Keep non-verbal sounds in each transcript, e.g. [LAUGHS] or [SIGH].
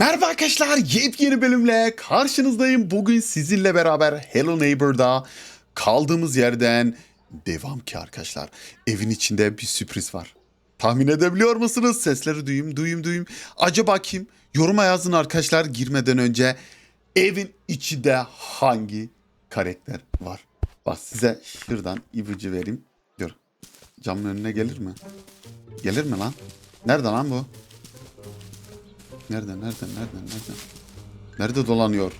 Merhaba arkadaşlar, yepyeni bölümle karşınızdayım. Bugün sizinle beraber Hello Neighbor'da kaldığımız yerden devam ki arkadaşlar. Evin içinde bir sürpriz var. Tahmin edebiliyor musunuz? Sesleri duyayım, duyayım, duyayım. Acaba kim? Yoruma yazın arkadaşlar girmeden önce. Evin içinde hangi karakter var? Bak size şuradan ipucu vereyim. Dur. Camın önüne gelir mi? Gelir mi lan? Nerede lan bu? Nerede, nerede, nerede, nerede? Nerede dolanıyor?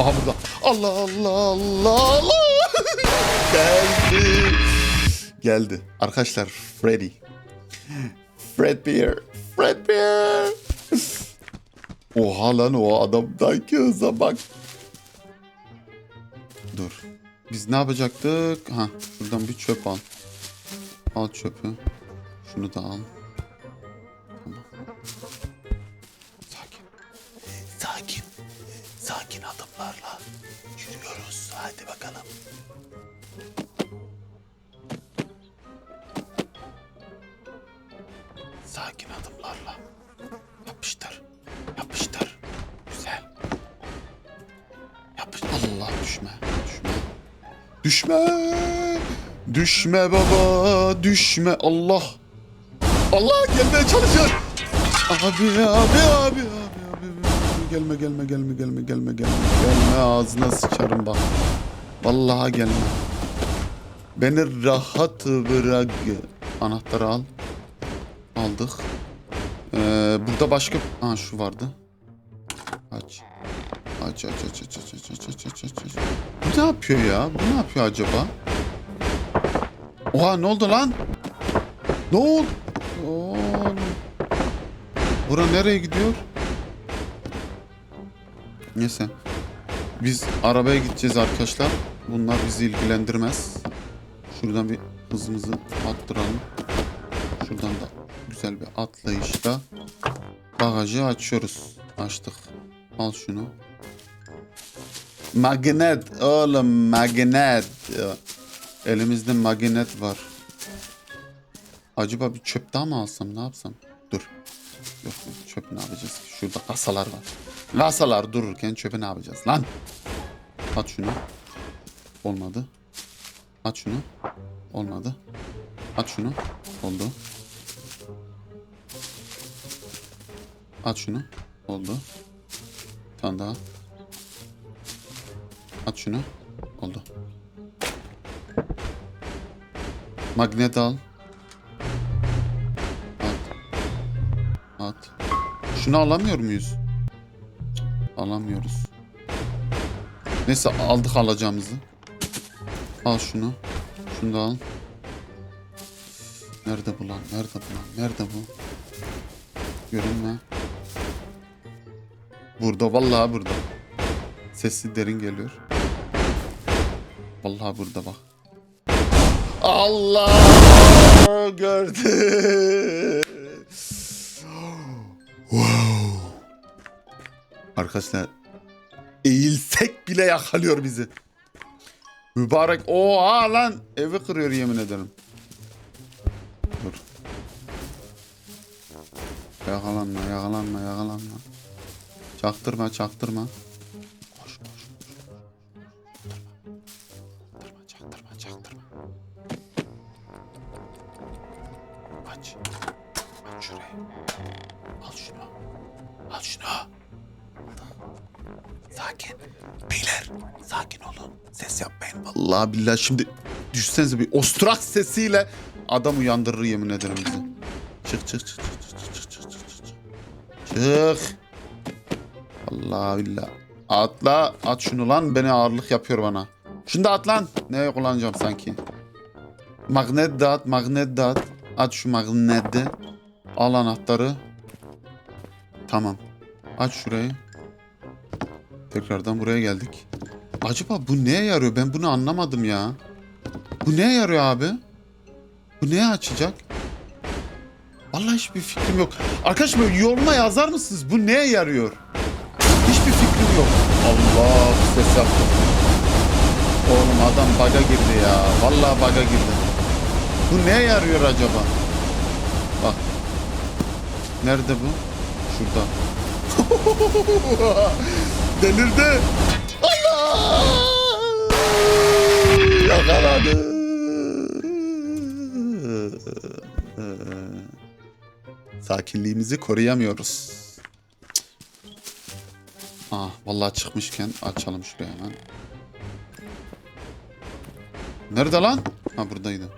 Aha burada. Allah Allah Allah Allah. [LAUGHS] Geldi. Geldi. Arkadaşlar Freddy. Fredbear. Fredbear. [LAUGHS] Oha lan o adamdaki hıza bak. Dur. Biz ne yapacaktık? Ha, şuradan bir çöp al. Al çöpü. Şunu da al. Allah düşme. Düşme. Düşme. Düşme baba. Düşme. Allah. Allah gelmeye çalışıyor. Abi abi abi abi abi. Gelme gelme gelme gelme gelme gelme. Gelme ağzına sıçarım bak. Vallahi gelme. Beni rahat bırak. Anahtarı al. Aldık. Ee, burada başka... Ha şu vardı. Aç. Aç aç aç aç aç aç aç aç aç aç. Bu ne yapıyor ya? Bu ne yapıyor acaba? Oha ne oldu lan? Ne oldu? Bura nereye gidiyor? Neyse. Biz arabaya gideceğiz arkadaşlar. Bunlar bizi ilgilendirmez. Şuradan bir hızımızı attıralım. Şuradan da güzel bir atlayışla bagajı açıyoruz. Açtık. Al şunu. Magnet oğlum magnet. Elimizde magnet var. Acaba bir çöp daha mı alsam ne yapsam? Dur. Yok çöp ne yapacağız ki? Şurada kasalar var. Kasalar dururken çöpü ne yapacağız lan? At şunu. Olmadı. At şunu. Olmadı. At şunu. Oldu. At şunu. Oldu. Bir tane daha. At şunu. Oldu. Magnet al. At. At. Şunu alamıyor muyuz? Alamıyoruz. Neyse aldık alacağımızı. Al şunu. Şunu da al. Nerede bu lan? Nerede bu lan? Nerede bu? Görünme. Burada vallahi burada. Sesi derin geliyor. Vallahi burada bak. Allah gördü. wow. Arkadaşlar eğilsek bile yakalıyor bizi. Mübarek oha lan evi kırıyor yemin ederim. Dur. Yakalanma yakalanma yakalanma. Çaktırma çaktırma. Çaktırma. Aç. Aç şurayı. Al şunu. Al şunu. Sakin. Beyler sakin olun. Ses yapmayın. Vallahi billahi şimdi düşsenize bir ostrak sesiyle adam uyandırır yemin ederim bizi. Çık çık çık çık çık çık çık çık çık. Çık. Allah billah. Atla. At şunu lan. Beni ağırlık yapıyor bana. Şunu da at lan. Neye kullanacağım sanki? Magnet at. Magnet de at. Şu magneti. Al anahtarı. Tamam. Aç şurayı. Tekrardan buraya geldik. Acaba bu neye yarıyor? Ben bunu anlamadım ya. Bu neye yarıyor abi? Bu neye açacak? Vallahi hiçbir fikrim yok. Arkadaşlar yoruma yazar mısınız? Bu neye yarıyor? Hiçbir fikrim yok. Allah ses yaptı. Oğlum adam baga girdi ya. Vallahi baga girdi. Bu neye yarıyor acaba? Bak. Nerede bu? Şurada. [LAUGHS] Delirdi. Allah! Yakaladı. Sakinliğimizi koruyamıyoruz. Ah vallahi çıkmışken açalım şuraya hemen. Nerede lan? Ha buradaydı.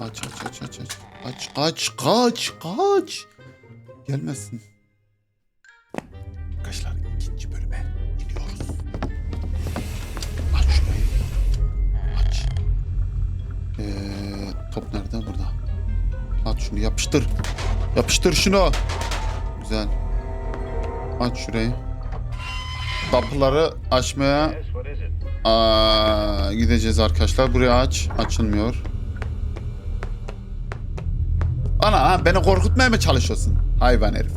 Aç aç aç aç aç. Aç kaç kaç kaç. Gelmesin. Arkadaşlar ikinci bölüme gidiyoruz. Aç şurayı. Aç. Ee, top nerede? Burada. At şunu yapıştır. Yapıştır şunu. Güzel. Aç şurayı. Kapıları açmaya? Aa, gideceğiz arkadaşlar. Buraya aç. Açılmıyor. Ana ha, beni korkutmaya mı çalışıyorsun? Hayvan herif.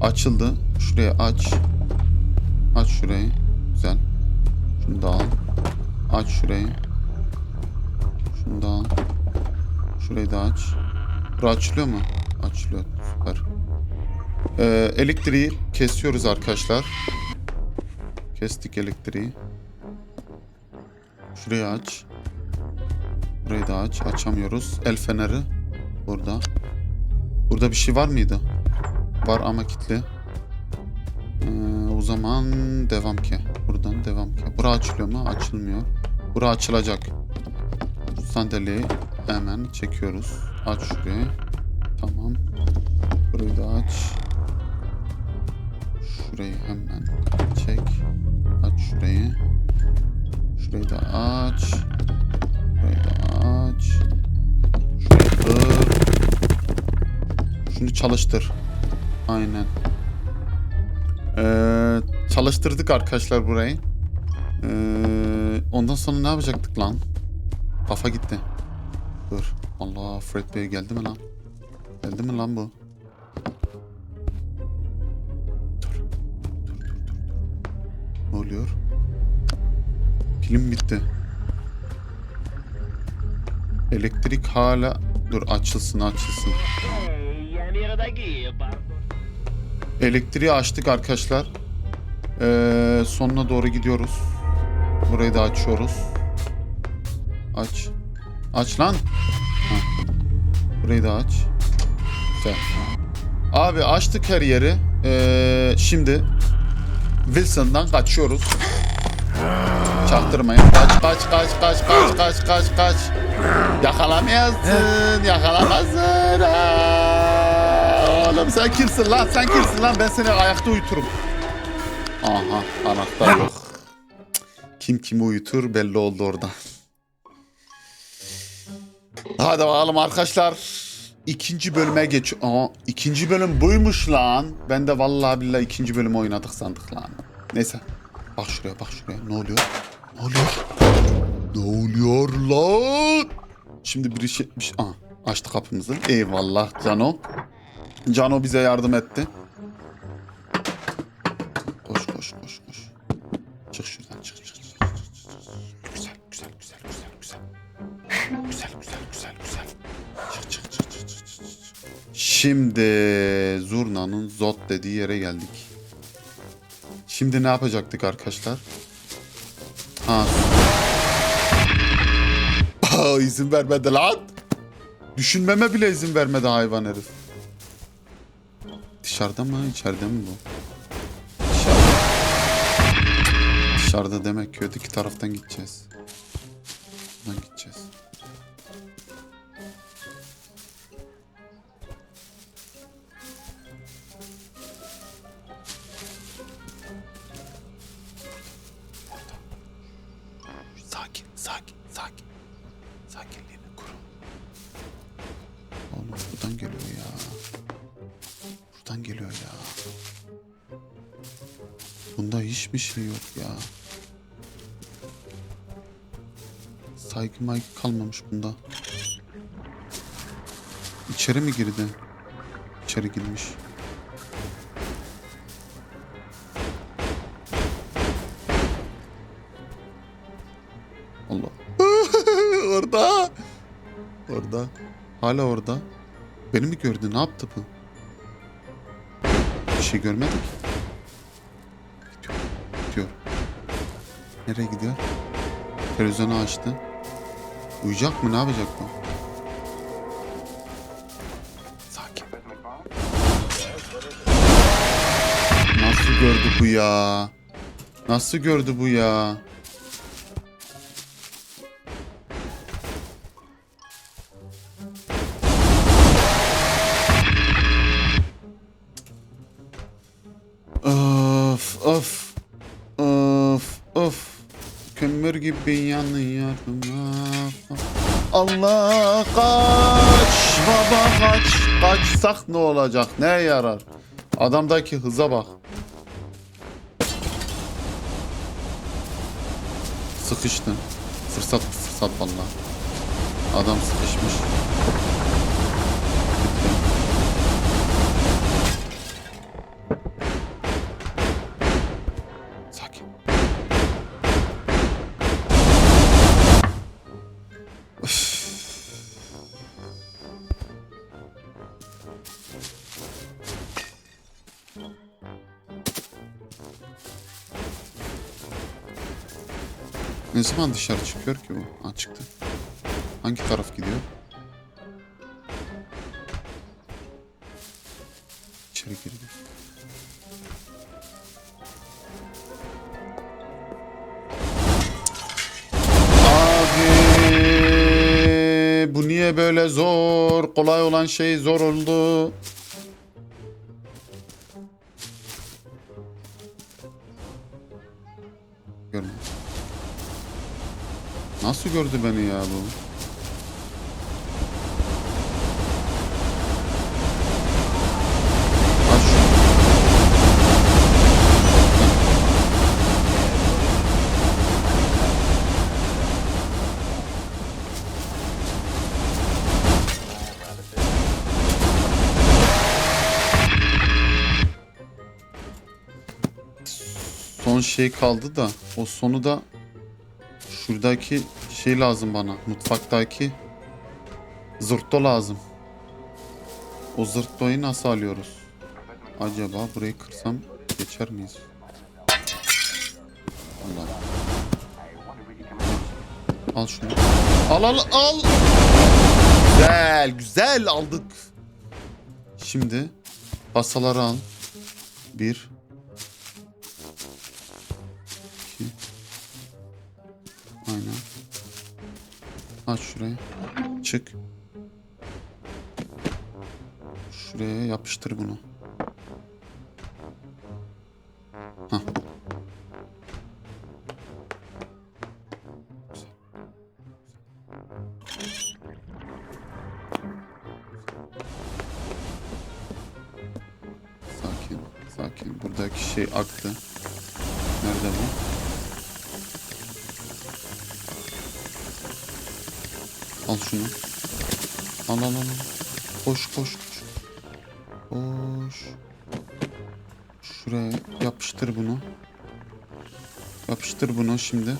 Açıldı. Şuraya aç. Aç şurayı. Güzel. Şunu da al. Aç şurayı. Şunu da al. Şurayı da aç. Bura açılıyor mu? Açılıyor. Süper. Ee, elektriği kesiyoruz arkadaşlar. Kestik elektriği. Şurayı aç. Burayı da aç. Açamıyoruz. El feneri. Burada. Burada bir şey var mıydı? Var ama kilitli. Ee, o zaman devam ki. Buradan devam ki. Bura açılıyor mu? Açılmıyor. Bura açılacak. Şu sandalyeyi hemen çekiyoruz. Aç şurayı. Tamam. Burayı da aç. Şurayı hemen çek. Aç şurayı. Şurayı da aç. Şurayı da aç. Şurayı kır. Şunu çalıştır. Aynen. Ee, çalıştırdık arkadaşlar burayı. Ee, ondan sonra ne yapacaktık lan? Kafa gitti. Dur. Allah Fred Bey geldi mi lan? Geldi mi lan bu? Oluyor? Pilim bitti. Elektrik hala... Dur açılsın açılsın. Elektriği açtık arkadaşlar. Ee, sonuna doğru gidiyoruz. Burayı da açıyoruz. Aç. Aç lan. Heh. Burayı da aç. Güzel. Abi açtık her yeri. Ee, şimdi Wilson'dan kaçıyoruz. Çaktırmayın. Kaç kaç kaç kaç kaç kaç kaç kaç. Yakalamıyorsun. Yakalamazsın. Aa, Oğlum sen kimsin lan? Sen kimsin lan? Ben seni ayakta uyuturum. Aha anahtar yok. Kim kimi uyutur belli oldu orada. Hadi bakalım arkadaşlar. İkinci bölüme geç. Aa, ikinci bölüm buymuş lan. Ben de vallahi billahi ikinci bölümü oynadık sandık lan. Neyse. Bak şuraya bak şuraya. Ne oluyor? Ne oluyor? Ne oluyor lan? Şimdi bir şey... Bir şey Aa, açtı kapımızı. Eyvallah Cano. Cano bize yardım etti. Şimdi Zurna'nın Zot dediği yere geldik. Şimdi ne yapacaktık arkadaşlar? Ha. Aa, izin vermedi lan. Düşünmeme bile izin vermedi hayvan herif. Dışarıda mı içeride mi bu? Dışarıda. Dışarıda demek ki öteki taraftan gideceğiz. Buradan gideceğiz. Kalmamış bunda. İçeri mi girdi? İçeri girmiş. Allah. [LAUGHS] orada. Orada. Hala orada. Beni mi gördü? Ne yaptı bu? şey görmedik. Gidiyor. Gidiyor. Nereye gidiyor? Televizyonu açtı. Uyuyacak mı? Ne yapacak bu? Sakin. Nasıl gördü bu ya? Nasıl gördü bu ya? Of of of of kömür gibi yanın yardıma Allah kaç. Baba kaç. Kaçsak ne olacak? Ne yarar? Adamdaki hıza bak. Sıkıştı fırsat fırsat vallahi. Adam sıkışmış Ne zaman dışarı çıkıyor ki bu? Ha çıktı. Hangi taraf gidiyor? İçeri girdi. Abi bu niye böyle zor? Kolay olan şey zor oldu. Nasıl gördü beni ya bu? Son şey kaldı da o sonu da şuradaki şey lazım bana. Mutfaktaki zırtto lazım. O zırttoyu nasıl alıyoruz? Acaba burayı kırsam geçer miyiz? Al şunu. Al al al. Güzel güzel aldık. Şimdi basaları al. Bir. İki. Aynen. Aç şurayı. Çık. Şuraya yapıştır bunu. Hah. Sakin, sakin. Buradaki şey aktı. Bunu. Yapıştır bunu şimdi.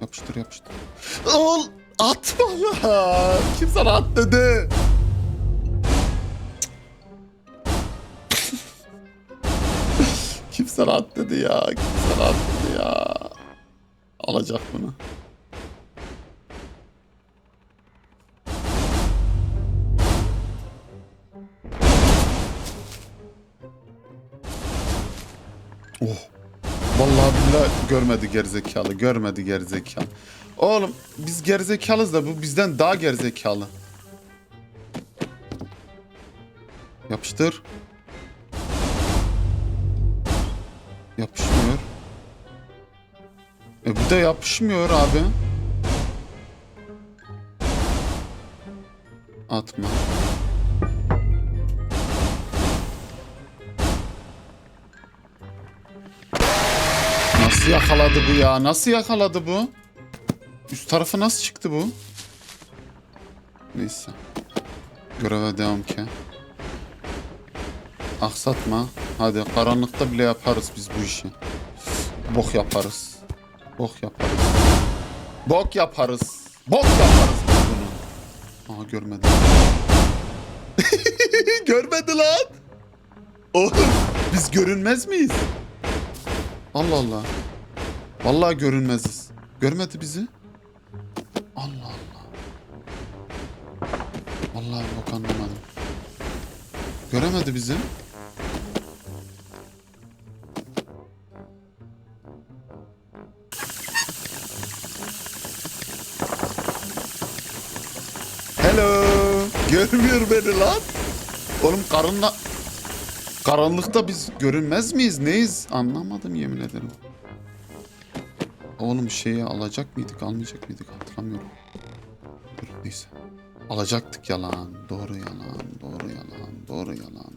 Yapıştır yapıştır. Al atma ya. Kim sana at dedi? Kim sana at dedi ya? Kim sana at dedi ya? Alacak bunu. Görmedi gerizekalı. Görmedi gerizekalı. Oğlum biz gerizekalıyız da bu bizden daha gerizekalı. Yapıştır. Yapışmıyor. E bu da yapışmıyor abi. Atma. Nasıl yakaladı bu ya? Nasıl yakaladı bu? Üst tarafı nasıl çıktı bu? Neyse. Göreve devam ki. Aksatma. Hadi karanlıkta bile yaparız biz bu işi. Bok yaparız. Bok yaparız. Bok yaparız. Bok yaparız bunu. Aha görmedim. [LAUGHS] Görmedi lan. Oğlum biz görünmez miyiz? Allah Allah. Vallahi görünmeziz. Görmedi bizi. Allah Allah. Vallahi bak anlamadım. Göremedi bizi. Hello. Görmüyor beni lan. Oğlum karınla... Karanlıkta biz görünmez miyiz? Neyiz? Anlamadım yemin ederim. Oğlum şeyi alacak mıydık, almayacak mıydık hatırlamıyorum. Dur neyse. Alacaktık yalan. Doğru yalan, doğru yalan, doğru yalan.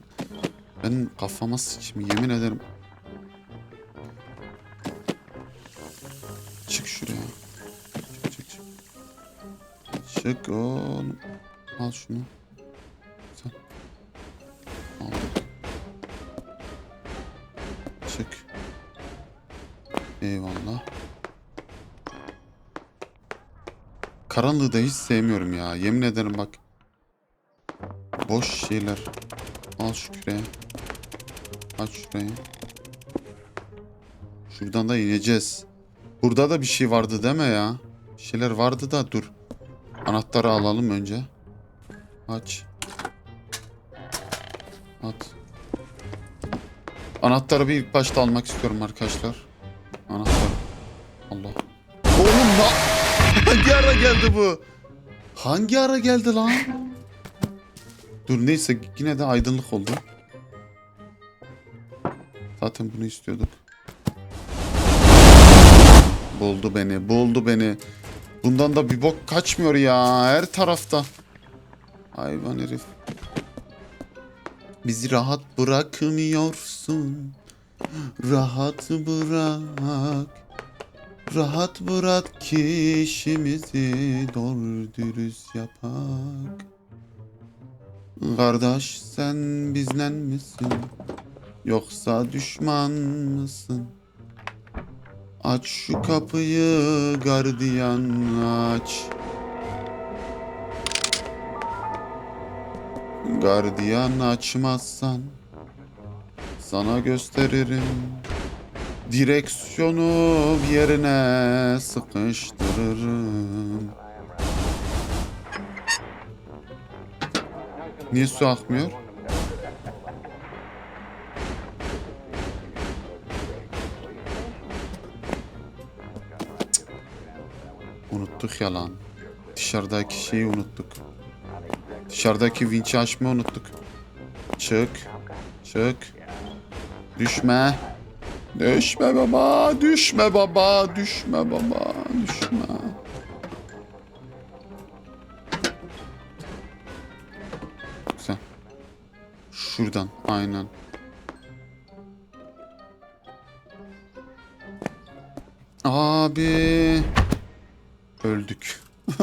Ben kafama sıçayım yemin ederim. Çık şuraya. Çık çık çık. Çık oğlum. Al şunu. Sen. Al. Çık. Eyvallah. Karanlığı da hiç sevmiyorum ya. Yemin ederim bak. Boş şeyler. Al şu küreği. Aç şurayı. Şuradan da ineceğiz. Burada da bir şey vardı deme ya. Bir şeyler vardı da dur. Anahtarı alalım önce. Aç. At. Anahtarı bir ilk başta almak istiyorum arkadaşlar. Geldi bu? Hangi ara geldi lan? Dur neyse yine de aydınlık oldu. Zaten bunu istiyorduk. Buldu beni, buldu beni. Bundan da bir bok kaçmıyor ya her tarafta. Hayvan herif. Bizi rahat bırakmıyorsun. Rahat bırak. Rahat bırak ki işimizi doğru dürüst yapak. Kardeş sen bizden misin? Yoksa düşman mısın? Aç şu kapıyı gardiyan aç. Gardiyan açmazsan sana gösteririm. Direksiyonu yerine sıkıştırırım. Niye su akmıyor? Unuttuk ya lan. Dışarıdaki şeyi unuttuk. Dışarıdaki vinçi açmayı unuttuk. Çık. Çık. Düşme. Düşme baba, düşme baba, düşme baba, düşme. Güzel. Şuradan, aynen. Abi. Öldük. [LAUGHS]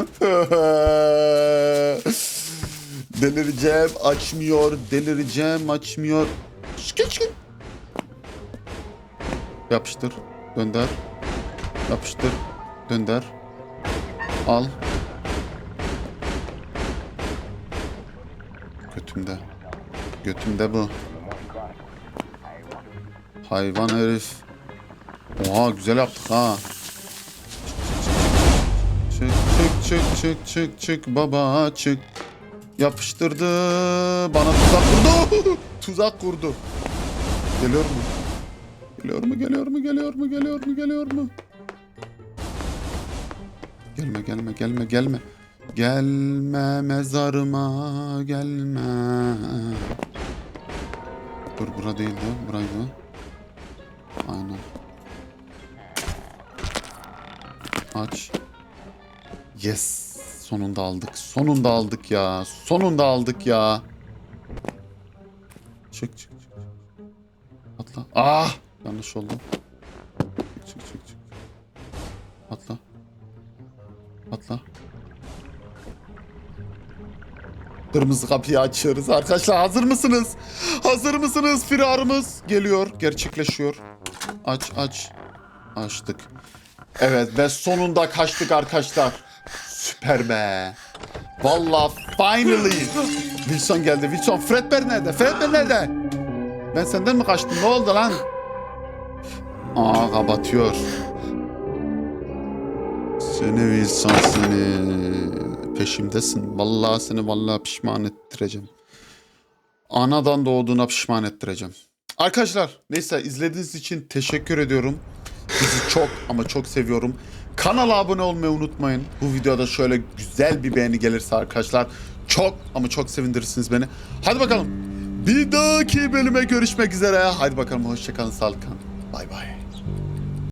delireceğim, açmıyor, delireceğim, açmıyor. Şıkı şıkı. Yapıştır. Dönder. Yapıştır. Dönder. Al. Götümde. Götümde bu. Hayvan herif. Oha güzel yaptık ha. Çık çık çık çık çık çık baba çık. Yapıştırdı. Bana tuzak kurdu. [LAUGHS] tuzak kurdu. Geliyor mu? Geliyor mu, geliyor mu, geliyor mu, geliyor mu, geliyor mu? Gelme, gelme, gelme, gelme. Gelme mezarıma, gelme. Dur, bura değildi, buraydı. Aynen. Aç. Yes. Sonunda aldık. Sonunda aldık ya. Sonunda aldık ya. Çık çık çık. Atla. Ah! Yanlış oldu. Çık çık çık. Atla. Atla. Kırmızı kapıyı açıyoruz arkadaşlar. Hazır mısınız? Hazır mısınız? Firarımız geliyor. Gerçekleşiyor. Aç aç. Açtık. Evet ve sonunda kaçtık arkadaşlar. Süper be. Vallahi finally. Wilson geldi. Wilson Fredbear nerede? Fredbear nerede? Ben senden mi kaçtım? Ne oldu lan? Aa kapatıyor. Seni Wilson seni. Peşimdesin. Vallahi seni vallahi pişman ettireceğim. Anadan doğduğuna pişman ettireceğim. Arkadaşlar neyse izlediğiniz için teşekkür ediyorum. Sizi çok ama çok seviyorum. Kanala abone olmayı unutmayın. Bu videoda şöyle güzel bir beğeni gelirse arkadaşlar çok ama çok sevindirirsiniz beni. Hadi bakalım. Bir dahaki bölüme görüşmek üzere. Hadi bakalım hoşçakalın sağlıkla. Bay bay.